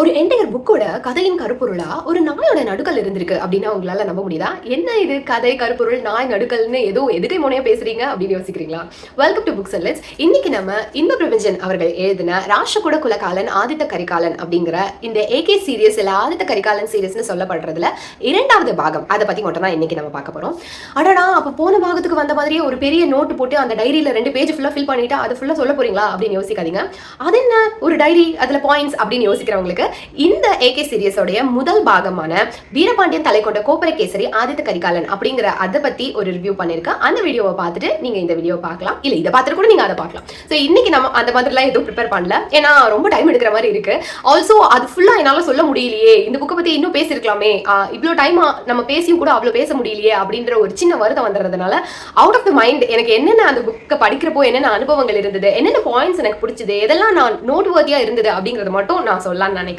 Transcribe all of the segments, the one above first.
ஒரு என்டையர் புக்கோட கதையின் கருப்பொருளா ஒரு நாயோட நடுக்கல் இருந்திருக்கு அப்படின்னா உங்களால நம்ப முடியுதா? என்ன இது கதை கருப்பொருள் நாய் நடுக்கல்னு ஏதோ எதுக்கை முனையா பேசுறீங்க அப்படின்னு யோசிக்கிறீங்களா? வெல்கம் டு புக்ஸ் அண்ட் இன்னைக்கு நம்ம இன்ப பிரபஞ்சன் அவர்கள் எழுதின ராஷ்டிரகூட குலகாலன் ஆதித்த கரிகாலன் அப்படிங்கிற இந்த ஏகே சீரியஸ் இல்ல ஆதித்த கரிகாலன் சீரியஸ்னு சொல்லப்படுறதுல இரண்டாவது பாகம். அதை பத்தி மட்டும் தான் இன்னைக்கு நம்ம பார்க்க போறோம். அடடா அப்ப போன பாகத்துக்கு வந்த மாதிரியே ஒரு பெரிய நோட்டு போட்டு அந்த டைரியில ரெண்டு பேஜ் ஃபுல்லா ஃபில் பண்ணிட்டு அதை ஃபுல்லா சொல்ல போறீங்களா அப்படின்னு யோசிக்காதீங்க. அது என்ன? ஒரு டைரி அதுல பாயிண்ட்ஸ் அப்படின்னு யோசிக்கிறவங்களுக்கு இந்த ஏகே சீரியஸோடைய முதல் பாகமான வீரபாண்டியன் தலை கொண்ட கோப்பரை கேசரி ஆதித்த கரிகாலன் அப்படிங்கிற அதை பத்தி ஒரு ரிவ்யூ பண்ணியிருக்கேன் அந்த வீடியோவை பார்த்துட்டு நீங்க இந்த வீடியோ பார்க்கலாம். இல்ல இதை பார்த்துட்டு கூட நீங்க அதை பார்க்கலாம். ஸோ இன்னைக்கு நம்ம அந்த மாதிரிலாம் எதுவும் ப்ரிப்பேர் பண்ணல. ஏன்னா ரொம்ப டைம் எடுக்கிற மாதிரி இருக்கு. ஆல்சோ அது ஃபுல்லா என்னால சொல்ல முடியலையே. இந்த புக்கை பத்தி இன்னும் பேசிருக்கலாமே ஆஹ் இவ்வளோ டைம் நம்ம பேசியும் கூட அவ்வளோ பேச முடியலையே அப்படின்ற ஒரு சின்ன வருத்தம் வந்துடுறதுனால அவுட் ஆஃப் த மைண்ட் எனக்கு என்னென்ன அந்த புக்கை படிக்கிறப்போ என்னென்ன அனுபவங்கள் இருந்தது என்னென்ன பாயிண்ட்ஸ் எனக்கு பிடிச்சது எதெல்லாம் நான் நோட் வர்த்தியா இருந்தது அப்படிங்கறத மட்டும் நான் சொல்லலாம்னு நினைக்கிறேன்.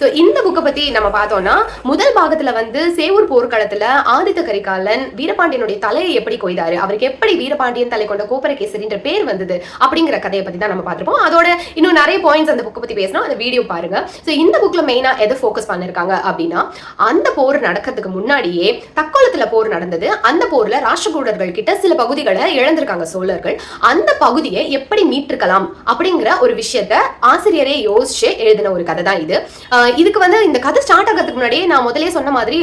ஸோ இந்த புக்கை பத்தி நம்ம பார்த்தோம்னா முதல் பாகத்துல வந்து சேவூர் போர்க்களத்துல ஆதித்த கரிகாலன் வீரபாண்டியனுடைய தலையை எப்படி கொய்தாரு? அவருக்கு எப்படி வீரபாண்டியன் தலை கொண்ட கோப்பரகேசரின்ற பேர் வந்தது அப்படிங்கிற கதையை பத்தி தான் நம்ம பார்த்திருப்போம். அதோட இன்னும் நிறைய பாயிண்ட்ஸ் அந்த புக்கை பத்தி பேசணும் அந்த வீடியோ பாருங்க. ஸோ இந்த புக்கில் மெயினா எதை ஃபோக்கஸ் பண்ணிருக்காங்க அப்படின்னா அந்த போர் நடக்கிறதுக்கு முன்னாடியே தக்கோலத்தில் போர் நடந்தது. அந்த போர்ல ராஷ்டிரகூடர்கள் கிட்ட சில பகுதிகளை இழந்திருக்காங்க சோழர்கள். அந்த பகுதியை எப்படி மீட்டிருக்கலாம் அப்படிங்கிற ஒரு விஷயத்த ஆசிரியரே யோசிச்சு எழுதின ஒரு கதை தான் இது. ஆஹ் இதுக்கு வந்து இந்த கதை ஸ்டார்ட் ஆகிறதுக்கு முன்னாடியே நான் முதலே சொன்ன மாதிரி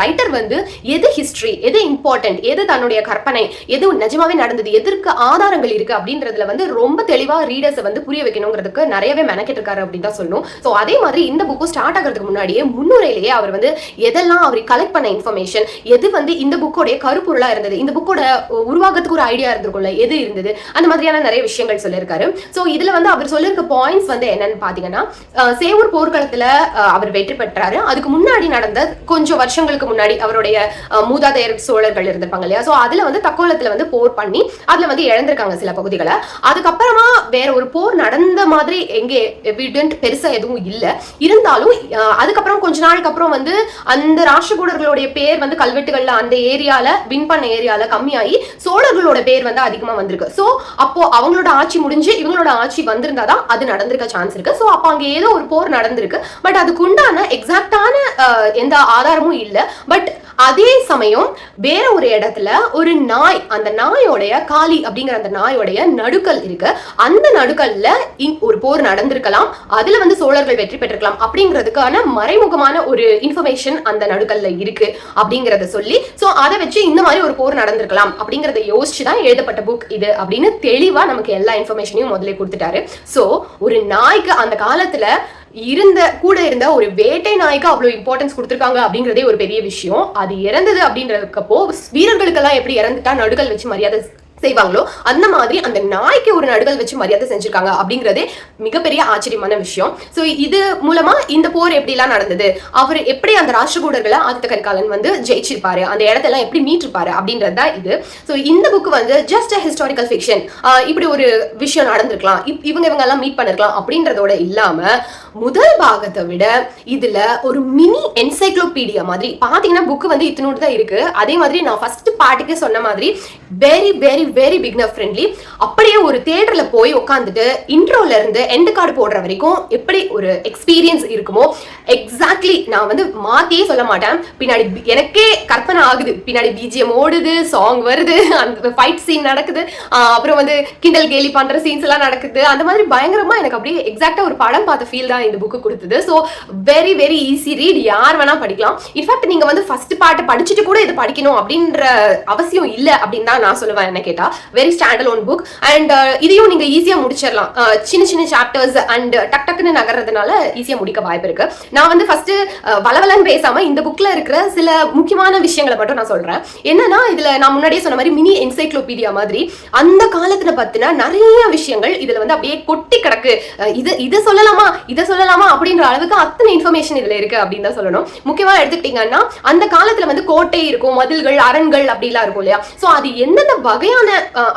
ரைட்டர் வந்து எது ஹிஸ்ட்ரி எது இம்பார்ட்டன்ட் எது தன்னுடைய கற்பனை எது நிஜமாவே நடந்தது எதற்கு ஆதாரங்கள் இருக்கு அப்படின்றதுல வந்து ரொம்ப தெளிவாக ரீடர்ஸை வந்து புரிய வைக்கணுங்கிறதுக்கு நிறையவே மெனக்கெட்டு இருக்காரு அப்படின்னு தான் சொல்லணும். ஸோ அதே மாதிரி இந்த புக்கு ஸ்டார்ட் ஆகிறதுக்கு முன்னாடியே முன்னுரையிலேயே அவர் வந்து எதெல்லாம் அவர் கலெக்ட் பண்ண இன்ஃபர்மேஷன் எது வந்து இந்த புக்கோடைய கருப்பொருளாக இருந்தது இந்த புக்கோட உருவாக்கத்துக்கு ஒரு ஐடியா இருந்திருக்கும்ல எது இருந்தது அந்த மாதிரியான நிறைய விஷயங்கள் சொல்லியிருக்காரு. ஸோ இதில் வந்து அவர் சொல்லியிருக்க பாயிண்ட்ஸ் வந்து என்னன்னு பார்த்தீங்கன்னா சேவூர் போர் போர்க்களத்துல அவர் வெற்றி பெற்றாரு. அதுக்கு முன்னாடி நடந்த கொஞ்சம் வருஷங்களுக்கு முன்னாடி அவருடைய மூதாதையர் சோழர்கள் இருந்திருப்பாங்க இல்லையா? ஸோ அதுல வந்து தக்கோலத்துல வந்து போர் பண்ணி அதுல வந்து இழந்திருக்காங்க சில பகுதிகளை. அதுக்கப்புறமா வேற ஒரு போர் நடந்த மாதிரி எங்கே எவிடென்ட் பெருசா எதுவும் இல்ல. இருந்தாலும் அதுக்கப்புறம் கொஞ்ச நாளுக்கு அப்புறம் வந்து அந்த ராஷ்டிரகூடர்களுடைய பேர் வந்து கல்வெட்டுகள்ல அந்த ஏரியால வின் பண்ண ஏரியால கம்மியாகி சோழர்களோட பேர் வந்து அதிகமா வந்திருக்கு. சோ அப்போ அவங்களோட ஆட்சி முடிஞ்சு இவங்களோட ஆட்சி வந்திருந்தாதான் அது நடந்திருக்க சான்ஸ் இருக்கு. சோ அப்போ அங்க ஏதோ ஒரு போர் நடந்திருக்கு. பட் அதுக்கு உண்டான எக்ஸாக்டான எந்த ஆதாரமும் இல்லை. பட் அதே சமயம் வேற ஒரு இடத்துல ஒரு நாய் அந்த நாயோடைய காளி அப்படிங்கிற அந்த நாயோடைய நடுக்கல் இருக்கு. அந்த நடுக்கல்ல ஒரு போர் நடந்திருக்கலாம். அதுல வந்து சோழர்கள் வெற்றி பெற்றிருக்கலாம் அப்படிங்கிறதுக்கான மறைமுகமான ஒரு இன்ஃபர்மேஷன் அந்த நடுக்கல்ல இருக்கு அப்படிங்கறத சொல்லி சோ அதை வச்சு இந்த மாதிரி ஒரு போர் நடந்திருக்கலாம் அப்படிங்கறத யோசிச்சு தான் எழுதப்பட்ட புக் இது அப்படின்னு தெளிவா நமக்கு எல்லா இன்ஃபர்மேஷனையும் முதல்ல கொடுத்துட்டாரு. சோ ஒரு நாய்க்கு அந்த காலத்துல இருந்த கூட இருந்த ஒரு வேட்டை நாய்க்கு அவ்வளவு இம்பார்ட்டன்ஸ் கொடுத்துருக்காங்க அப்படிங்கறதே ஒரு பெரிய விஷயம். அது இறந்தது அப்படின்றதுக்கப்போ வீரர்களுக்கெல்லாம் எப்படி இறந்துட்டா நடுகள் வச்சு மரியாதை செய்வாங்களோ அந்த மாதிரி அந்த நாய்க்கு ஒரு நடுகள் வச்சு மரியாதை செஞ்சிருக்காங்க அப்படிங்கறதே மிகப்பெரிய ஆச்சரியமான விஷயம். சோ இது மூலமா இந்த போர் எப்படி எல்லாம் நடந்தது? அவர் எப்படி அந்த ராஷ்டிரகூடர்களை ஆதித்த கரிகாலன் வந்து ஜெயிச்சிருப்பாரு? அந்த இடத்தெல்லாம் எப்படி மீட்டிருப்பாரு அப்படின்றது தான் இது. சோ இந்த புக் வந்து ஜஸ்ட் அ ஹிஸ்டாரிக்கல் ஃபிக்ஷன் இப்படி ஒரு விஷயம் நடந்திருக்கலாம். இவங்க இவங்க எல்லாம் மீட் பண்ணிருக்கலாம் அப்படின்றதோட இல்லாம முதல் பாகத்தை விட இதுல ஒரு மினி என்சைக்ளோபீடியா மாதிரி பாத்தீங்கன்னா புக் வந்து இத்தினோடு தான் இருக்கு. அதே மாதிரி நான் ஃபர்ஸ்ட் பாட்டுக்கே சொன்ன மாதிரி very very very beginner friendly அப்படியே ஒரு தேட்டர்ல போய் உட்காந்துட்டு இன்ட்ரோல இருந்து எண்ட் கார்டு போடுற வரைக்கும் எப்படி ஒரு எக்ஸ்பீரியன்ஸ் இருக்குமோ எக்ஸாக்ட்லி நான் வந்து மாத்தியே சொல்ல மாட்டேன். பின்னாடி எனக்கே கற்பனை ஆகுது. பின்னாடி பிஜிஎம் ஓடுது சாங் வருது அந்த ஃபைட் சீன் நடக்குது. அப்புறம் வந்து கிண்டல் கேலி பண்ற சீன்ஸ் எல்லாம் நடக்குது. அந்த மாதிரி பயங்கரமா எனக்கு அப்படியே எக்ஸாக்டா ஒரு படம் பார்த்த ஃபீல் தான் இந்த புக்கு கொடுத்தது. So very very easy read யார் வேணா படிக்கலாம். இன்ஃபேக்ட் நீங்க வந்து ஃபர்ஸ்ட் பாட்டு படிச்சுட்டு கூட இது படிக்கணும் அப்படின்ற அவசியம் இல்லை அப்படின்னு தான் நான் சொல்லுவேன் என்ன கேட்டா. Very standalone book and இதையும் நீங்க ஈஸியா முடிச்சிடலாம். Uh, சின்ன சின்ன சாப்டர்ஸ் அண்ட் டக் டக்குன்னு நகர்றதுனால ஈஸியா முடிக்க வாய்ப்பு இருக்கு. நான் வந்து ஃபர்ஸ்ட் uh, வளவலன்னு பேசாம இந்த புக்ல இருக்கிற சில முக்கியமான விஷயங்களை மட்டும் நான் சொல்றேன். என்னன்னா இதுல நான் முன்னாடியே சொன்ன மாதிரி மினி என்சைக்ளோபீடியா மாதிரி அந்த காலத்துல பத்தின நிறைய விஷயங்கள் இதுல வந்து அப்படியே கொட்டி கிடக்கு. இது இதை சொல்லலாமா? இதை சொல்லலாமா அப்படின்ற அளவுக்கு அத்தனை இன்ஃபர்மேஷன் இதுல இருக்கு அப்படின்னு தான் சொல்லணும். முக்கியமா எடுத்துக்கிட்டீங்கன்னா அந்த காலத்துல வந்து கோட்டை இருக்கும் மதில்கள் அரண்கள் அப்படிலாம் இருக்கும் இல்லையா? சோ அது எந்தெந்த வகையான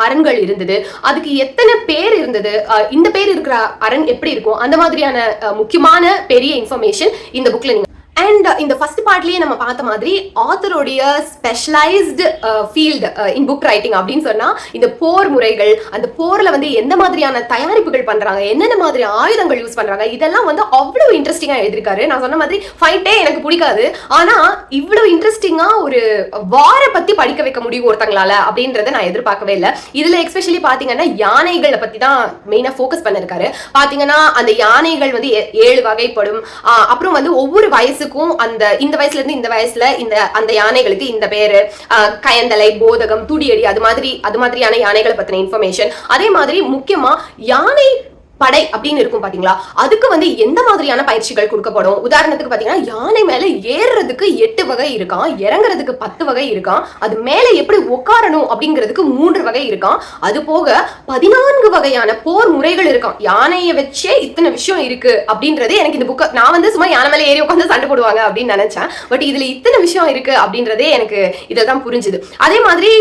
அரண்கள் இருந்தது? அதுக்கு எத்தனை பேர் இருந்தது? இந்த பேர் இருக்கிற அரண் எப்படி இருக்கும்? அந்த மாதிரியான முக்கியமான பெரிய இன்ஃபர்மேஷன் இந்த புக்ல நீங்க அண்ட் இந்த ஃபர்ஸ்ட் பார்ட்லயே நம்ம பார்த்த மாதிரி ஆத்தருடைய specialized field in book writing அப்படின்னு சொன்னால் இந்த போர் முறைகள் அந்த போரில் வந்து எந்த மாதிரியான தயாரிப்புகள் பண்ணுறாங்க என்னென்ன மாதிரி ஆயுதங்கள் யூஸ் பண்ணுறாங்க இதெல்லாம் வந்து அவ்வளோ இன்ட்ரெஸ்டிங்காக எழுதிருக்காரு நான் சொன்ன மாதிரி ஃபைட்டே எனக்கு பிடிக்காது. ஆனால் இவ்வளோ இன்ட்ரெஸ்டிங்காக ஒரு வாரை பற்றி படிக்க வைக்க முடியும் ஒருத்தங்களால அப்படின்றத நான் எதிர்பார்க்கவே இல்லை. இதில் எஸ்பெஷலி பார்த்தீங்கன்னா யானைகளை பற்றி தான் மெயினாக ஃபோக்கஸ் பண்ணிருக்காரு. பார்த்தீங்கன்னா அந்த யானைகள் வந்து ஏ- ஏழு வகைப்படும். அப்புறம் வந்து ஒவ்வொரு வயசு வயசுக்கும் அந்த இந்த வயசுல இருந்து இந்த வயசுல இந்த அந்த யானைகளுக்கு இந்த பேரு கயந்தலை போதகம் துடியடி அது மாதிரி அது மாதிரியான யானைகளை பத்தின இன்ஃபர்மேஷன் அதே மாதிரி முக்கியமா யானை படை அப்படின்னு இருக்கும் பாத்தீங்களா? அதுக்கு வந்து எந்த மாதிரியான பயிற்சிகள் கொடுக்கப்படும்? உதாரணத்துக்கு பாத்தீங்கன்னா யானை மேல ஏறுறதுக்கு எட்டு வகை இருக்கான் இறங்குறதுக்கு பத்து வகை இருக்கான் அது மேல எப்படி உட்காரணும் அப்படிங்கிறதுக்கு மூன்று வகை இருக்கான். அது போக பதினான்கு வகையான போர் முறைகள் இருக்கான். யானையை வச்சே இத்தனை விஷயம் இருக்கு அப்படின்றது எனக்கு இந்த புக்கை நான் வந்து சும்மா யானை மேல ஏறி உட்காந்து சண்டை போடுவாங்க அப்படின்னு நினைச்சேன். பட் இதுல இத்தனை விஷயம் இருக்கு அப்படின்றதே எனக்கு தான் புரிஞ்சுது. அதே மாதிரி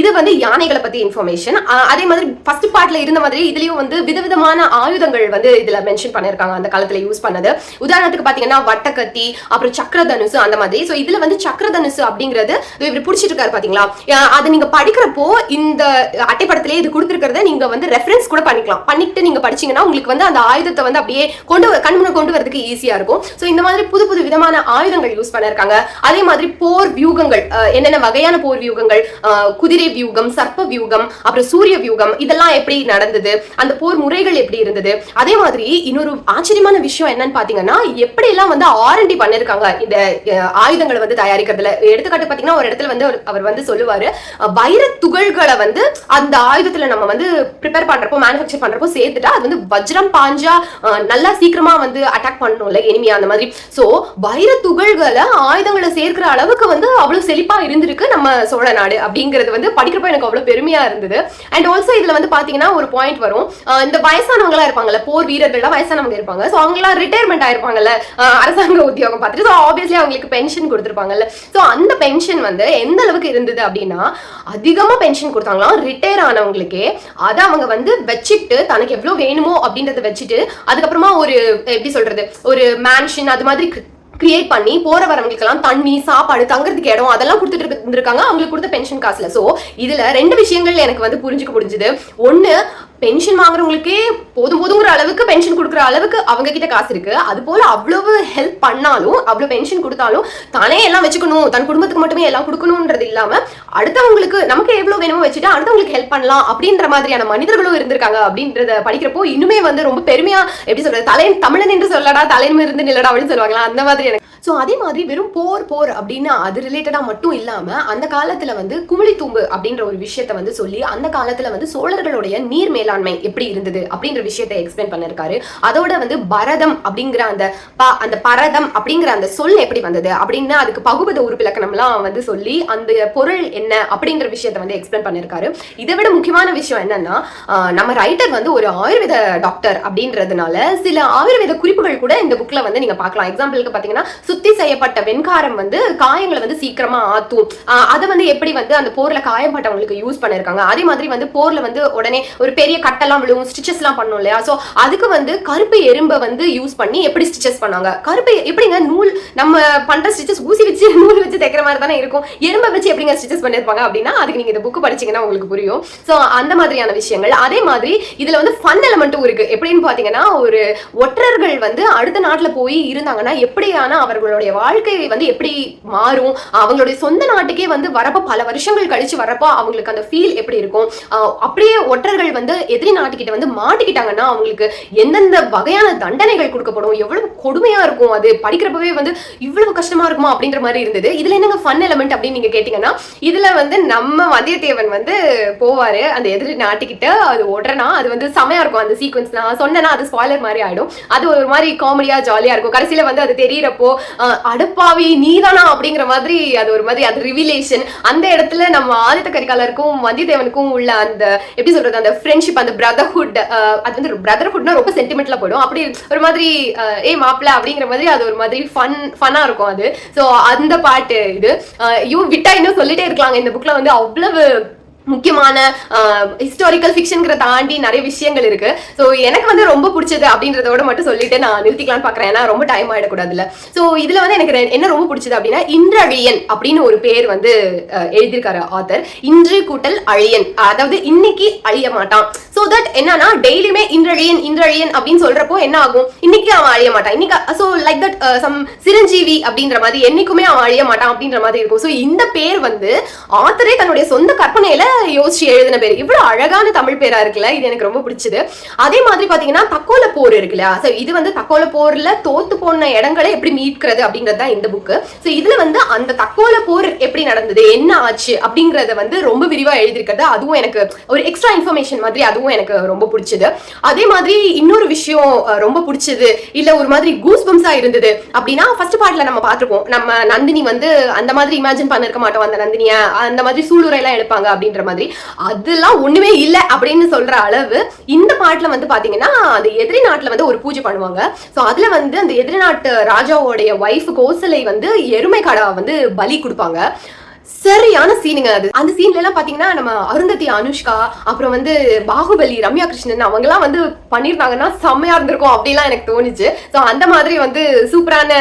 இது வந்து யானைகளை பத்தி இன்ஃபர்மேஷன் அதே மாதிரி ஃபர்ஸ்ட் பார்ட்ல இருந்த மாதிரி இதுலயும் வந்து விதவிதமான ஆயுதங்கள் வந்து இதுல மென்ஷன் பண்ணிருக்காங்க அந்த காலத்துல யூஸ் பண்ணது. உதாரணத்துக்கு பாத்தீங்கன்னா வட்டக்கத்தி அப்புறம் சக்கரதனுசு அந்த மாதிரி. சோ இதுல வந்து சக்கரதனுசு அப்படிங்கிறது இவர் பிடிச்சிட்டு இருக்காரு பாத்தீங்களா அது நீங்க படிக்கிறப்போ இந்த அட்டைப்படத்திலே இது கொடுத்துருக்கிறத நீங்க வந்து ரெஃபரன்ஸ் கூட பண்ணிக்கலாம். பண்ணிட்டு நீங்க படிச்சீங்கன்னா உங்களுக்கு வந்து அந்த ஆயுதத்தை வந்து அப்படியே கொண்டு கண்முன கொண்டு வரதுக்கு ஈஸியா இருக்கும். சோ இந்த மாதிரி புது புது விதமான ஆயுதங்கள் யூஸ் பண்ணிருக்காங்க. அதே மாதிரி போர் வியூகங்கள் என்னென்ன வகையான போர் வியூகங்கள்? குதிரை வியூகம் சர்ப்ப வியூகம் அப்புறம் சூரிய வியூகம் இதெல்லாம் எப்படி நடந்தது? அந்த போர் முறைகள் எப்படி இருந்தது. அதே மாதிரி இன்னொரு ஆச்சரியமான விஷயம் என்னன்னு பாத்தீங்கன்னா எப்படி எல்லாம் வந்து ஆர்என்டி பண்ணிருக்காங்க இந்த ஆயுதங்களை வந்து தயாரிக்கிறதுல. எடுத்துக்காட்டு பாத்தீங்கன்னா ஒரு இடத்துல வந்து அவர் வந்து சொல்லுவாரு வைர வைரத் துகள்களை வந்து அந்த ஆயுதத்துல நம்ம வந்து ப்ரிப்பேர் பண்றப்போ மேனுஃபேக்சர் பண்றப்போ சேர்த்துட்டா அது வந்து வஜ்ரம் பாஞ்சா நல்லா சீக்கிரமா வந்து அட்டாக் பண்ணணும்ல எனிமியா அந்த மாதிரி. சோ வைர துகள்களை ஆயுதங்களை சேர்க்கிற அளவுக்கு வந்து அவ்வளவு செழிப்பா இருந்திருக்கு நம்ம சோழ நாடு அப்படிங்கிறது வந்து படிக்கிறப்ப எனக்கு அவ்வளவு பெருமையா இருந்தது. அண்ட் ஆல்சோ இதுல வந்து பாத்தீங்கன்னா ஒரு பாயிண்ட் வரும். இந்த வயசானவங்க எல்லாம் இருப்பாங்கல்ல போர் வீரர்கள்லாம் வயசானவங்க இருப்பாங்க. சோ அவங்களாம் ரிட்டையர்மெண்ட் ஆயிருப்பாங்கல்ல அரசாங்க உத்தியோகம் பார்த்துட்டு. ஸோ ஆப்வியஸ்லி அவங்களுக்கு பென்ஷன் கொடுத்துருப்பாங்கல்ல. சோ அந்த பென்ஷன் வந்து எந்த அளவுக்கு இருந்தது அப்படின்னா அதிகமா பென்ஷன் கொடுத்தாங்களாம். ரிட்டையர் ஆனவங்களுக்கே அதை அவங்க வந்து வச்சுட்டு தனக்கு எவ்வளவு வேணுமோ அப்படின்றத வச்சுட்டு அதுக்கப்புறமா ஒரு எப்படி சொல்றது ஒரு மேன்ஷன் அது மாதிரி கிரியேட் பண்ணி போற வரவங்களுக்கெல்லாம் தண்ணி சாப்பாடு தங்குறதுக்கு இடம் அதெல்லாம் கொடுத்துட்டு இருந்திருக்காங்க. அவங்களுக்கு கொடுத்த பென்ஷன் காசுல. சோ இதுல ரெண்டு விஷயங்கள் எனக்கு வந்து புரிஞ்சுக்க முடிஞ்சது. ஒன்னு பென்ஷன் வாங்குறவங்களுக்கே போதும் போதுங்கிற அளவுக்கு பென்ஷன் கொடுக்குற அளவுக்கு அவங்க கிட்ட காசு இருக்கு. அது போல அவ்வளவு ஹெல்ப் பண்ணாலும் அவ்வளவு பென்ஷன் கொடுத்தாலும் தானே எல்லாம் வச்சுக்கணும். தன் குடும்பத்துக்கு மட்டுமே எல்லாம் கொடுக்கணும்ன்றது இல்லாம அடுத்தவங்களுக்கு நமக்கு எவ்வளவு வேணுமோ வச்சுட்டு அடுத்தவங்களுக்கு ஹெல்ப் பண்ணலாம் அப்படின்ற மாதிரியான மனிதர்களும் இருந்திருக்காங்க அப்படின்றத படிக்கிறப்போ இன்னுமே வந்து ரொம்ப பெருமையா எப்படி சொல்றது தலை தமிழன் என்று சொல்லடா தலைமை இருந்து நில்லடா அப்படின்னு சொல்லுவாங்களா? அந்த மாதிரி எனக்கு. ஸோ அதே மாதிரி வெறும் போர் போர் அப்படின்னு அது ரிலேட்டடா மட்டும் இல்லாம அந்த காலத்துல வந்து குமிழித்தூம்பு அப்படின்ற ஒரு விஷயத்த வந்து சொல்லி அந்த காலத்துல வந்து சோழர்களுடைய நீர் மேலாண்மை எப்படி இருந்தது அப்படின்ற விஷயத்தை எக்ஸ்பிளைன் பண்ணிருக்காரு. அதோட வந்து பரதம் அப்படிங்கிற அந்த ப- அந்த பரதம் அப்படிங்கிற அந்த சொல் எப்படி வந்தது அப்படின்னு அதுக்கு பகுபத உறுப்பிலக்கணம்லாம் வந்து சொல்லி அந்த பொருள் என்ன அப்படிங்கிற விஷயத்த வந்து எக்ஸ்பிளைன் பண்ணிருக்காரு. இதை விட முக்கியமான விஷயம் என்னன்னா நம்ம ரைட்டர் வந்து ஒரு ஆயுர்வேத டாக்டர் அப்படின்றதுனால சில ஆயுர்வேத குறிப்புகள் கூட இந்த புக்ல வந்து நீங்க பார்க்கலாம். எக்ஸாம்பிளுக்கு பாத்தீங்கன்னா சுத்தி செய்யப்பட்ட வெண்காரம் வந்து காயங்களை வந்து சீக்கிரமா ஆத்தும். அதை வந்து எப்படி வந்து அந்த போர்ல காயப்பட்டவங்களுக்கு யூஸ் பண்ணிருக்காங்க. அதே மாதிரி வந்து போர்ல வந்து உடனே ஒரு பெரிய கட்டெல்லாம் விழுவும் ஸ்டிச்சஸ்லாம் பண்ணும் இல்லையா? ஸோ அதுக்கு வந்து கருப்பு எறும்பை வந்து யூஸ் பண்ணி எப்படி ஸ்டிச்சஸ் பண்ணாங்க கருப்பு எப்படிங்க? நூல் நம்ம பண்ற ஸ்டிச்சஸ் ஊசி வச்சு நூல் வச்சு தைக்கிற மாதிரி தானே இருக்கும். எறும்பை வச்சு எப்படிங்க ஸ்டிச்சஸ் பண்ணிருப்பாங்க அப்படின்னா அதுக்கு நீங்க இந்த புக்கு படிச்சீங்கன்னா உங்களுக்கு புரியும். ஸோ அந்த மாதிரியான விஷயங்கள். அதே மாதிரி இதுல வந்து ஃபன் எலமெண்ட்டும் இருக்கு. எப்படின்னு பாத்தீங்கன்னா ஒரு ஒற்றர்கள் வந்து அடுத்த நாட்டுல போய் இருந்தாங்கன்னா எப்படியான அவர்களுடைய வாழ்க்கை வந்து எப்படி மாறும்? அவங்களுடைய சொந்த நாட்டுக்கே வந்து வரப்போ பல வருஷங்கள் கழிச்சு வரப்போ அவங்களுக்கு அந்த ஃபீல் எப்படி இருக்கும்? அப்படியே ஒற்றர்கள் வந்து எதிரி நாட்டுக்கிட்ட வந்து மாட்டிக்கிட்டாங்கன்னா அவங்களுக்கு எந்தெந்த வகையான தண்டனைகள் கொடுக்கப்படும் எவ்வளவு கொடுமையா இருக்கும் அது படிக்கிறப்பவே வந்து இவ்வளவு கஷ்டமா இருக்குமா அப்படின்ற மாதிரி இருந்தது. இதுல என்னங்க ஃபன் எலமெண்ட் அப்படின்னு நீங்க கேட்டீங்கன்னா இதுல வந்து நம்ம வந்தியத்தேவன் வந்து போவாரு அந்த எதிரி நாட்டுக்கிட்ட. அது ஓடுறனா அது வந்து செமையா இருக்கும் அந்த சீக்வன்ஸ் நான் சொன்னேன்னா அது ஸ்பாய்லர் மாதிரி ஆயிடும். அது ஒரு மாதிரி காமெடியா ஜாலியா இருக்கும். கடைசியில வந்து அது தெரியறப்போ அடுப்பாவி நீதானா? அப்படிங்கிற மாதிரி அது ஒரு மாதிரி அது ரிவிலேஷன் அந்த இடத்துல நம்ம ஆதித்த கரிகாலருக்கும் வந்தியத்தேவனுக்கும் உள்ள அந்த எப்படி சொல்றது அந்த ஃப்ரெண்ட்ஷிப் அந்த பிரதர்ஹுட் அது வந்து பிரதர்ஹுட்னா ரொம்ப சென்டிமெண்ட்ல போயிடும். அப்படி ஒரு மாதிரி அஹ், மாப்பிள்ள அப்படிங்கிற மாதிரி அது ஒரு மாதிரி ஃபன் ஃபன்னா இருக்கும் அது. ஸோ அந்த பாட்டு இது. ஐயோ விட்டா இன்னும் சொல்லிட்டே இருக்கலாங்க இந்த புக்ல வந்து அவ்வளவு முக்கியமான ஹிஸ்டாரிக்கல் ஃபிக்ஷன்ங்கிற தாண்டி நிறைய விஷயங்கள் இருக்கு. ஸோ எனக்கு வந்து ரொம்ப பிடிச்சது அப்படின்றதோட மட்டும் சொல்லிட்டு நான் நிறுத்திக்கலாம்னு பார்க்குறேன் ஏன்னா ரொம்ப டைம் ஆயிடக்கூடாதுல ஸோ இதுல வந்து எனக்கு ரெ- என்ன ரொம்ப பிடிச்சது அப்படின்னா இன்றழியன் அப்படின்னு ஒரு பேர் வந்து எழுதியிருக்காரு ஆத்தர் இன்று கூட்டல் அழியன். அதாவது இன்னைக்கு அழிய மாட்டான். ஸோ தட் என்னன்னா டெய்லியுமே இன்றழியன் இன்றழியன் அப்படின்னு சொல்றப்போ என்ன ஆகும்? இன்னைக்கு அவன் அழிய மாட்டான். இன்னைக்கு ஸோ லைக் தட் சம் சிரஞ்சீவி அப்படின்ற மாதிரி என்னைக்குமே அவன் அழிய மாட்டான் அப்படின்ற மாதிரி இருக்கும். ஸோ இந்த பேர் வந்து ஆத்தரே தன்னுடைய சொந்த கற்பனையில யோசிச்சு எழுதின பேர். இவ்வளவு அழகான தமிழ் பேரா இருக்குல்ல இது எனக்கு ரொம்ப பிடிச்சது. அதே மாதிரி பாத்தீங்கன்னா தக்கோல போர் இருக்குல்ல ஸோ இது வந்து தக்கோல போர்ல தோத்து போன இடங்களை எப்படி மீட்கிறது அப்படிங்கிறது தான் இந்த புக்கு ஸோ இதுல வந்து அந்த தக்கோல போர் எப்படி நடந்தது என்ன ஆச்சு அப்படிங்கறத வந்து ரொம்ப விரிவா எழுதியிருக்கிறது அதுவும் எனக்கு ஒரு எக்ஸ்ட்ரா இன்ஃபர்மேஷன் மாதிரி அதுவும் எனக்கு ரொம்ப பிடிச்சது. அதே மாதிரி இன்னொரு விஷயம் ரொம்ப பிடிச்சது. இல்ல ஒரு மாதிரி கூஸ் பம்ஸா இருந்தது அப்படின்னா ஃபர்ஸ்ட் பார்ட்ல நம்ம பார்த்திருப்போம். நம்ம நந்தினி வந்து அந்த மாதிரி இமேஜின் பண்ணிருக்க மாட்டோம் அந்த நந்தினிய. அந்த மாதிரி சூளுரை எல்லாம் எடுப்பாங்க அப்படின்ற மாதிரி. அதெல்லாம் ஒண்ணுமே இல்ல அப்படின்னு சொல்ற அளவு இந்த பாட்டுல வந்து பாத்தீங்கன்னா அந்த எதிரி நாட்டுல வந்து ஒரு பூஜை பண்ணுவாங்க. சோ அதுல வந்து அந்த எதிரி நாட்டு ராஜாவோடைய ஒய்ஃப் கோசலை வந்து எருமை கடா வந்து பலி கொடுப்பாங்க. சரியான சீனுங்க அது. அந்த சீன்ல எல்லாம் பாத்தீங்கன்னா நம்ம அருந்ததி அனுஷ்கா அப்புறம் வந்து பாகுபலி ரம்யா கிருஷ்ணன் அவங்க எல்லாம் வந்து பண்ணிருந்தாங்கன்னா செம்மையா இருந்திருக்கும் அப்படிலாம் எனக்கு தோணுச்சு. சோ அந்த மாதிரி வந்து சூப்பரான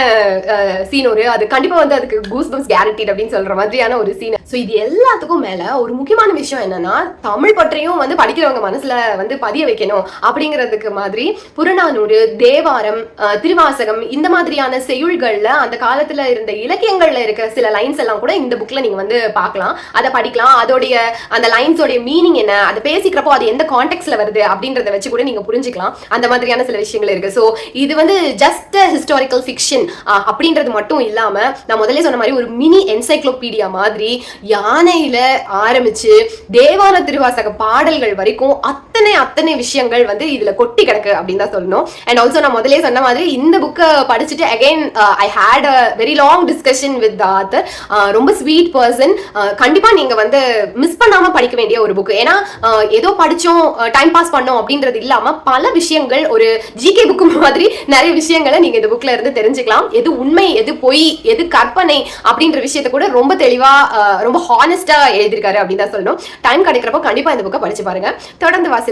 சீன் ஒரு. அது கண்டிப்பா வந்து அதுக்கு கூஸ் பம்ஸ் கேரண்டிட் அப்படின்னு சொல்ற மாதிரியான ஒரு சீன் சோ இது எல்லாத்துக்கும் மேல ஒரு முக்கியமான விஷயம் என்னன்னா தமிழ் பற்றியும் வந்து படிக்கிறவங்க மனசுல வந்து பதிய வைக்கணும் அப்படிங்கிறதுக்கு மாதிரி புறநானூறு தேவாரம் திருவாசகம் இந்த மாதிரியான செய்யுள்கள்ல அந்த காலத்துல இருந்த இலக்கியங்கள்ல இருக்கிற சில லைன்ஸ் எல்லாம் கூட இந்த புக்ல நீங்க வந்து பார்க்கலாம். அதை படிக்கலாம். அதோடைய அந்த லைன்ஸோடைய மீனிங் என்ன? அதை பேசிக்கிறப்போ அது எந்த கான்டெக்ட்ல வருது அப்படின்றத வச்சு கூட நீங்க புரிஞ்சுக்கலாம். அந்த மாதிரியான சில விஷயங்கள் இருக்கு. ஸோ இது வந்து ஜஸ்ட் ஹிஸ்டாரிக்கல் ஃபிக்ஷன் அப்படின்றது மட்டும் இல்லாம நான் முதல்ல சொன்ன மாதிரி ஒரு மினி என்சைக்ளோபீடியா மாதிரி யானையில ஆரம்பிச்சு தேவார திருவாசக பாடல்கள் வரைக்கும் அத்தனை அத்தனை விஷயங்கள் வந்து இதுல கொட்டி கிடக்கு அப்படின்னு தான் சொல்லணும். அண்ட் ஆல்சோ நான் முதல்ல சொன்ன மாதிரி இந்த புக்கை படிச்சுட்டு again I had a very long discussion with author ரொம்ப ஸ்வீட் பர்சன் கண்டிப்பா நீங்க வந்து மிஸ் பண்ணாம படிக்க வேண்டிய ஒரு புக் ஏன்னா ஏதோ படிச்சோம் டைம் பாஸ் பண்ணோம் அப்படின்றது இல்லாம பல விஷயங்கள் ஒரு ஜிகே புக் மாதிரி நிறைய விஷயங்களை நீங்க இந்த புக்ல இருந்து தெரிஞ்சுக்கலாம். எது உண்மை எது பொய் எது கற்பனை அப்படின்ற விஷயத்த கூட ரொம்ப தெளிவா ரொம்ப ஹானஸ்டா எழுதியிருக்காரு அப்படின்னு தான் சொல்லணும். டைம் கிடைக்கிறப்போ கண்டிப்பா இந்த புக்கை படிச்சு பாருங்க. தொடர்ந்து வாசிப்போம்.